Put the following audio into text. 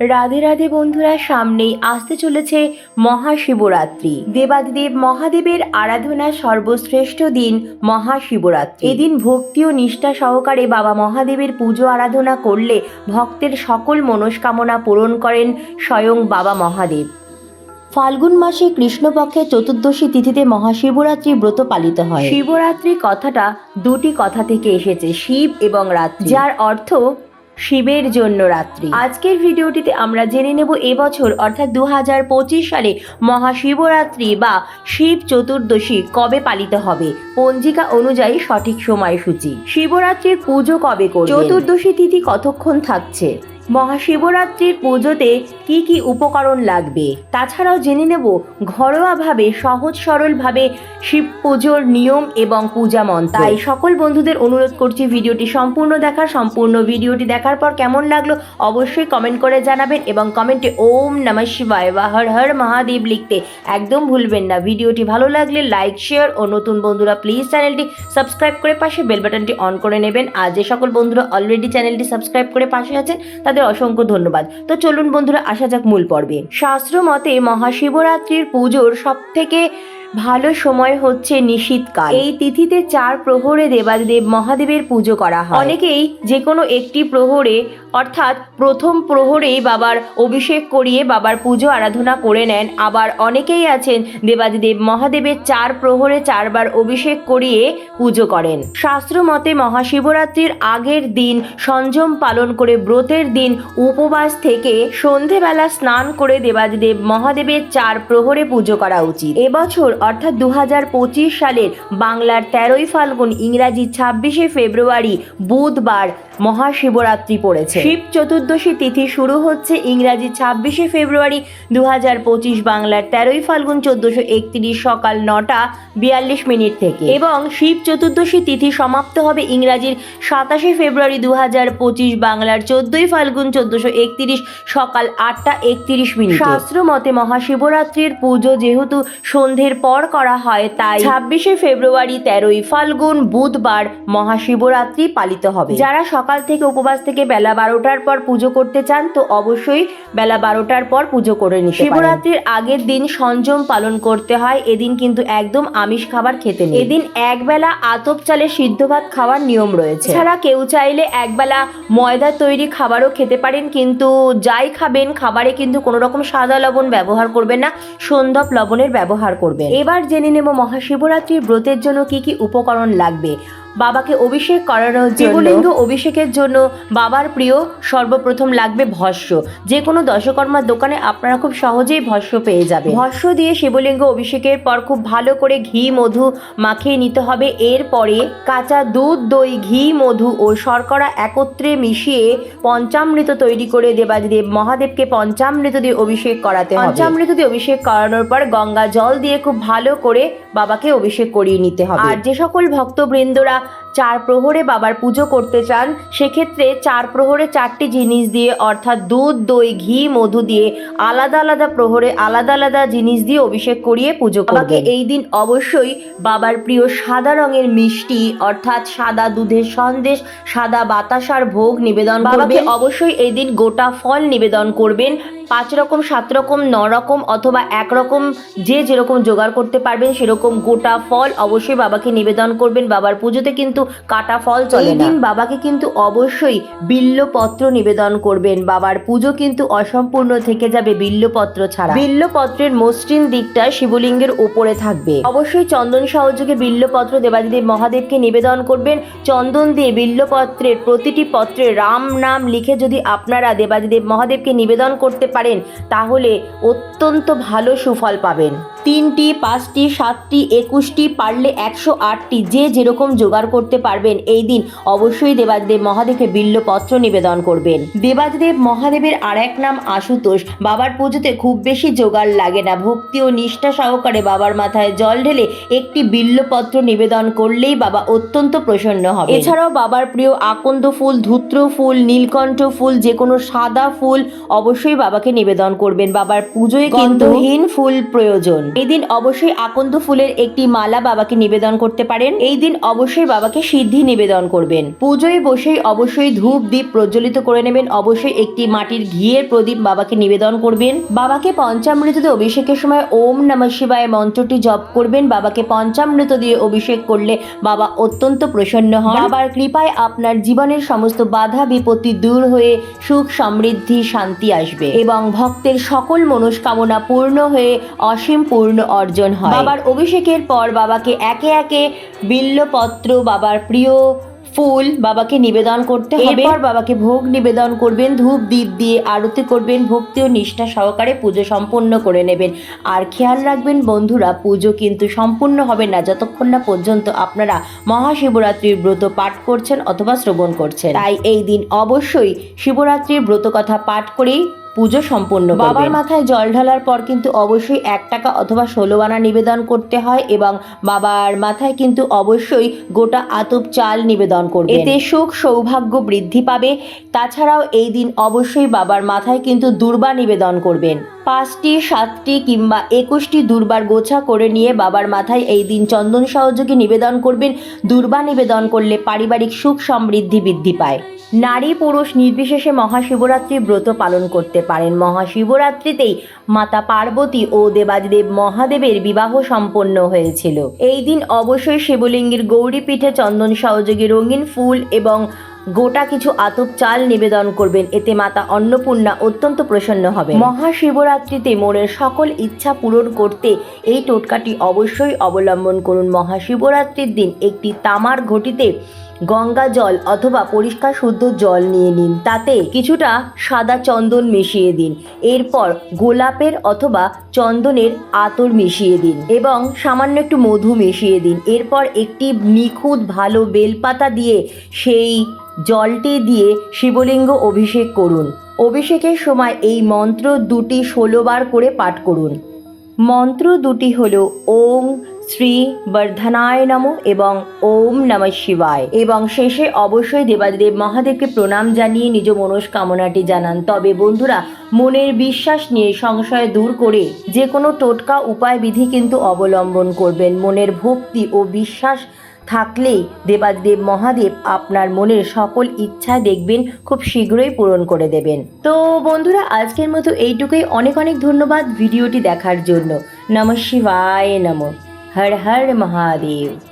রাধে রাধে বন্ধুরা সামনেই আসতে চলেছে মহাশিবরাত্রি। দেবাদিদেব মহাদেবের আরাধনা সর্বশ্রেষ্ঠ দিন মহাশিবরাত্রি। এদিন ভক্তি ও নিষ্ঠা সহকারে বাবা মহাদেবের পুজো আরাধনা করলে ভক্তের সকল মনস্কামনা পূরণ করেন স্বয়ং বাবা মহাদেব। ফাল্গুন মাসে কৃষ্ণপক্ষের চতুর্দশী তিথিতে মহাশিবরাত্রি ব্রত পালিত হয়। শিবরাত্রি কথাটা দুটি কথা থেকে এসেছে শিব এবং রাত্রি। যার অর্থ শিবের জন্য রাত্রি। আজকের ভিডিওটিতে আমরা জেনে নেব এবছর অর্থাৎ দু হাজার পঁচিশ সালে মহাশিবরাত্রি বা শিব চতুর্দশী কবে পালিত হবে? পঞ্জিকা অনুযায়ী সঠিক সময়সূচি। শিবরাত্রির পুজো কবে করবে চতুর্দশী তিথি কতক্ষণ থাকছে? মহাশিবরাত্রির পুজোতে কি কি উপকরণ লাগবে? তাছাড়াও জেনে নেব ঘরোয়াভাবে সহজ সরলভাবে শিব পুজোর নিয়ম এবং পূজা মন্ত্র তাই সকল বন্ধুদের অনুরোধ করছি ভিডিওটি সম্পূর্ণ দেখার সম্পূর্ণ ভিডিওটি দেখার পর কেমন লাগল অবশ্যই কমেন্ট করে জানাবেন এবং কমেন্টে ওম নমঃ শিবায় বা হর হর মহাদেব লিখতে একদম ভুলবেন না। ভিডিওটি ভালো লাগলে লাইক শেয়ার ও নতুন বন্ধুরা প্লিজ চ্যানেলটি সাবস্ক্রাইব করে পাশে বেল বাটনটি অন করে নেবেন। আর যে সকল বন্ধুরা অলরেডি চ্যানেলটি সাবস্ক্রাইব করে পাশে আছেন তাদের অসংখ্য ধন্যবাদ। তো চলুন বন্ধুরা, আসা যাক মূল পর্বে। শাস্ত্র মতে মহাশিবরাত্রির পুজোর সব থেকে ভালো সময় হচ্ছে নিশীতকাল। এই তিথিতে চার প্রহরে দেবাদেব মহাদেবের পুজো করা হয়। অনেকেই যে কোনো একটি প্রহরে অর্থাৎ প্রথম প্রহরেই বাবার অভিষেক করিয়ে বাবার পুজো আরাধনা করে নেন। আবার অনেকেই আছেন দেবাদিদেব মহাদেবের চার প্রহরে চারবার অভিষেক করিয়ে পুজো করেন। শাস্ত্র মতে মহাশিবরাত্রির আগের দিন সংযম পালন করে ব্রতের দিন উপবাস থেকে সন্ধেবেলা স্নান করে দেবাদিদেব মহাদেবের চার প্রহরে পুজো করা উচিত। এবছর অর্থাৎ দু হাজার পঁচিশ সালের বাংলার তেরোই ফাল্গুন ইংরাজি ছাব্বিশে ফেব্রুয়ারি বুধবার মহাশিবরাত্রি পড়েছে। শিব চতুর্দশী তিথি শুরু হচ্ছে ইংরাজি ছাব্বিশে ফেব্রুয়ারি দু হাজার পঁচিশ বাংলার তেরোই ফাল্গুন চোদ্দশো একত্রিশ সকাল নটা বিয়াল্লিশ মিনিট থেকে। এবং শিব চতুর্দশী তিথি সমাপ্ত হবে ইংরাজির সাতাশে ফেব্রুয়ারি দু হাজার পঁচিশ বাংলার চোদ্দই ফাল্গুন চোদ্দশো একত্রিশ সকাল আটটা একত্রিশ মিনিট। শাস্ত্র মতে মহাশিবরাত্রির পুজো যেহেতু সন্ধ্যের পর করা হয়, তাই ছাব্বিশে ফেব্রুয়ারি তেরোই ফাল্গুন বুধবার মহাশিবরাত্রি পালিত হবে। যারা সকাল থেকে উপবাস থেকে বেলা বারোটার পর পুজো করতে চান তো অবশ্যই বেলা বারোটার পর পুজো করে নিন শিবরাত্রির আগের দিন সংযম পালন করতে হয় এদিন কিন্তু একদম আমিষ খাবার খেতে নেই। এদিন একবেলা আতপ চালে সিদ্ধ ভাত খাওয়ার নিয়ম রয়েছে। ছাড়া কেউ চাইলে একবেলা ময়দা তৈরি খাবারও খেতে পারেন কিন্তু যাই খাবেন খাবারে কিন্তু কোনো রকম সাদা লবণ ব্যবহার করবেন না সন্ধব লবণের ব্যবহার করবেন। এবার জেনে নেব মহাশিবরাত্রির ব্রতের জন্য কি কি উপকরণ লাগবে। বাবাকে অভিষেক করানোর জন্য। শিবলিঙ্গ অভিষেকের জন্য বাবার প্রিয় সর্বপ্রথম লাগবে ভস্য। যে কোনো দশকর্মার দোকানে আপনারা খুব সহজেই ভস্য পেয়ে যাবেন। ভস্য দিয়ে শিবলিঙ্গ অভিষেকের পর খুব ভালো করে ঘি মধু মাখিয়ে নিতে হবে। এরপরে কাঁচা দুধ দই ঘি মধু ও শর্করা একত্রে মিশিয়ে পঞ্চামৃত তৈরি করে দেবাদিদেব মহাদেবকে পঞ্চামৃত দিয়ে অভিষেক করাতে হবে। পঞ্চামৃত দিয়ে অভিষেক করানোর পর গঙ্গা জল দিয়ে খুব ভালো করে বাবাকে অভিষেক করিয়ে নিতে হবে। আর যে সকল ভক্তবৃন্দরা চার প্রহরে বাবার পুজো করতে চান সেক্ষেত্রে চার প্রহরে চারটি জিনিস দিয়ে অর্থাৎ দুধ দই ঘি মধু দিয়ে আলাদা আলাদা প্রহরে আলাদা আলাদা জিনিস দিয়ে অভিষেক করিয়ে পুজো করবে এই দিন অবশ্যই বাবার প্রিয় সাদা রঙের মিষ্টি অর্থাৎ সাদা দুধের সন্দেশ সাদা বাতাসার ভোগ নিবেদন করবে অবশ্যই এই দিন গোটা ফল নিবেদন করবেন। পাঁচ রকম সাত রকম ন রকম অথবা এক রকম যে যেরকম জোগাড় করতে পারবেন সেরকম গোটা ফল অবশ্যই বাবাকে নিবেদন করবেন। বাবার পুজোতে কিন্তু কাটা ফল চলে দিন বাবাকে কিন্তু অবশ্যই বিল্লপত্র নিবেদন করবেন। বাবার পুজো কিন্তু অসম্পূর্ণ থেকে যাবে বিল্লপত্র ছাড়া। বিল্লপত্রের মসৃণ দিকটা শিবলিঙ্গের উপরে থাকবে। অবশ্যই চন্দন সহযোগে বিল্লপত্র দেবাদিদেব মহাদেবকে নিবেদন করবেন। চন্দন দিয়ে বিল্লপত্রের প্রতিটি পত্রে রাম নাম লিখে যদি আপনারা দেবাদিদেব মহাদেবকে নিবেদন করতে পারেন, তাহলে অত্যন্ত ভালো সুফল পাবেন। তিনটি পাঁচটি সাতটি একুশটি পারলে একশো আটটি যে যেরকম জোগাড় করতে পারবেন এই দিন অবশ্যই দেবাদেব মহাদেবকে বিল্লপত্র নিবেদন করবেন। দেবাদেব মহাদেবের আর এক নাম আশুতোষ। বাবার পুজোতে খুব বেশি জোগাড় লাগে না। ভক্তি ও নিষ্ঠা সহকারে বাবার মাথায় জল ঢেলে একটি বিল্লপত্র নিবেদন করলেই বাবা অত্যন্ত প্রসন্ন হবে এছাড়াও বাবার প্রিয় আকন্দ ফুল ধূত্র ফুল নীলকণ্ঠ ফুল যে কোনো সাদা ফুল অবশ্যই বাবাকে নিবেদন করবেন। বাবার পুজোয় কিন্তু হীন ফুল প্রয়োজন। এই দিন অবশ্যই আকন্দ ফুলের একটি মালা বাবাকে নিবেদন করতে পারেন। এই দিন অবশ্যই বাবাকে সিদ্ধি নিবেদন করবেন। পুজোয় বসেই অবশ্যই ধূপ দ্বীপ প্রজ্বলিত করে নেবেন। অবশ্যই একটি মাটির ঘিয়ের প্রদীপ বাবাকে নিবেদন করবেন। বাবাকে পঞ্চামৃততে অভিষেকের সময় ওম নমঃ শিবায় মন্ত্রটি জপ করবেন। বাবাকে পঞ্চামৃত দিয়ে অভিষেক করলে বাবা অত্যন্ত প্রসন্ন হন। বাবার কৃপায় আপনার জীবনের সমস্ত বাধা বিপত্তি দূর হয়ে সুখ সমৃদ্ধি, শান্তি আসবে। এবং ভক্তের সকল মনস্কামনা পূর্ণ হয়ে অসীম পূর্ণ অর্জন হয়। বাবার অভিষেকের পর বাবাকে একে একে বিল্লপত্র বাবার প্রিয় ফুল বাবাকে নিবেদন করতে হবে। এরপর বাবাকে ভোগ নিবেদন করবেন ধূপ দ্বীপ দিয়ে আরতি করবেন ভক্তি ও নিষ্ঠা সহকারে পুজো সম্পন্ন করে নেবেন। আর খেয়াল রাখবেন বন্ধুরা পুজো কিন্তু সম্পূর্ণ হবে না যতক্ষণ না পর্যন্ত আপনারা মহাশিবরাত্রির ব্রত পাঠ করছেন অথবা শ্রবণ করছেন। তাই এই দিন অবশ্যই শিবরাত্রির ব্রত কথা পাঠ করেই পুজো সম্পন্ন বাবার মাথায় জল ঢালার পর কিন্তু অবশ্যই এক টাকা অথবা ষোলো আনা নিবেদন করতে হয় এবং বাবার মাথায় কিন্তু অবশ্যই গোটা আতপ চাল নিবেদন করবে এতে সুখ সৌভাগ্য বৃদ্ধি পাবে। তাছাড়াও এই দিন অবশ্যই বাবার মাথায় কিন্তু দুর্বা নিবেদন করবেন। পাঁচটি সাতটি কিংবা একুশটি দুর্বার গোছা করে নিয়ে বাবার মাথায় এই দিন চন্দন সহযোগে নিবেদন করবেন। দুর্বা নিবেদন করলে পারিবারিক সুখ সমৃদ্ধি বৃদ্ধি পায়। নারী পুরুষ নির্বিশেষে মহাশিবরাত্রি ব্রত পালন করতে পারেন। মহাশিবরাত্রিতেই মাতা পার্বতী ও দেবাদিদেব মহাদেবের বিবাহ সম্পন্ন হয়েছিল। এই দিন অবশ্যই শিবলিঙ্গের গৌরী পিঠে চন্দন সহযোগে রঙিন ফুল এবং গোটা কিছু আতপ চাল নিবেদন করবেন। এতে মাতা অন্নপূর্ণা অত্যন্ত প্রসন্ন হবে মহাশিবরাত্রিতে মনের সকল ইচ্ছা পূরণ করতে এই টোটকাটি অবশ্যই অবলম্বন করুন। মহাশিবরাত্রির দিন একটি তামার ঘটিতে গঙ্গা জল অথবা পরিষ্কার শুদ্ধ জল নিয়ে নিন। তাতে কিছুটা সাদা চন্দন মিশিয়ে দিন। এরপর গোলাপের অথবা চন্দনের আতর মিশিয়ে দিন এবং সামান্য একটু মধু মিশিয়ে দিন। এরপর একটি নিখুঁত ভালো বেলপাতা দিয়ে সেই জলটি দিয়ে শিবলিঙ্গ অভিষেক করুন। অভিষেকের সময় এই মন্ত্র দুটি ষোলোবার করে পাঠ করুন। মন্ত্র দুটি হল ওম শ্রী বর্ধনায় নম এবং ওম নম শিবায়। এবং শেষে অবশ্যই দেবাদেব মহাদেবকে প্রণাম জানিয়ে নিজ মনস্কামনাটি জানান। তবে বন্ধুরা, মনের বিশ্বাস নিয়ে সংশয় দূর করে যে কোনো টোটকা উপায় বিধি কিন্তু অবলম্বন করবেন। মনের ভক্তি ও বিশ্বাস থাকলেই দেবাদেব মহাদেব আপনার মনের সকল ইচ্ছা দেখবেন, খুব শীঘ্রই পূরণ করে দেবেন। তো বন্ধুরা, আজকের মতো এইটুকুই। অনেক অনেক ধন্যবাদ ভিডিওটি দেখার জন্য। নম শিবায় নম। হর হর মহাদেব।